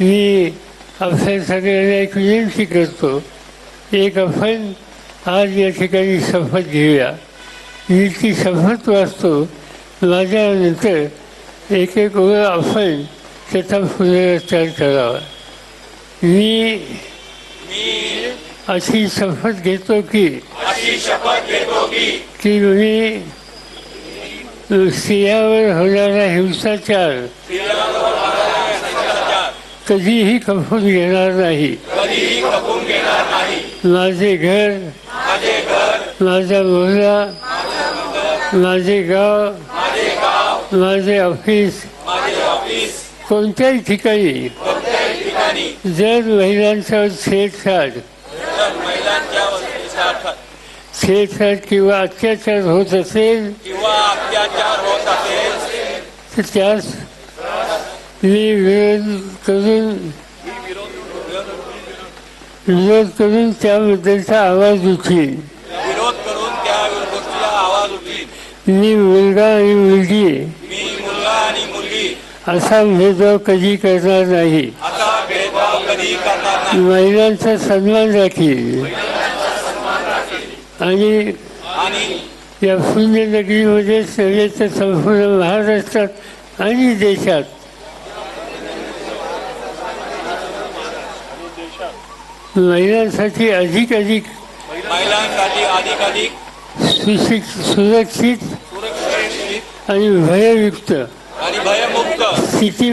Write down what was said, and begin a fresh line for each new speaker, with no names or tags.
मी आपल्या सगळ्यांना एक विनंती करतो एक आपण आज या ठिकाणी शपथ घेऊया. मी ती शपथ वाचतो. माझ्यानंतर एक एक वेळ आपण त्याचा पुनरुच्चार करावा. मी अशी शपथ घेतो की
अशी शपथ घेतो की
की मी स्त्रियावर होणारा हिंसाचार कधीही खपून घेणार नाही. माझे घर
माझे घर
माझा गाव
माझे
ऑफिस कोणत्याही ठिकाणी. जर महिलांचा छेडछाड छेडछाड किंवा अत्याचार होत असेल
किंवा अत्याचार होत असेल
तर त्यास विरोध करून विरोध करून त्याबद्दलचा आवाज उठील
विरोध करून त्या गोष्टीला आवाज उठील
मी मुलगा आणि मुलगी.
मी मुलगा आणि मुलगी.
असा भेदभाव कधी करणार नाही.
असा भेदभाव कधी करणार नाही.
महिलांचा सन्मान राखील
आणि
या पुण्यनगरीमध्ये सगळे तर संपूर्ण महाराष्ट्रात आणि देशात महिलांसाठी अधिक अधिक
महिलांसाठी अधिकाधिक
सुशिक सुरक्षित
सुरक्षित
आणि भययुक्त
आणि भयमुक्त
स्थिती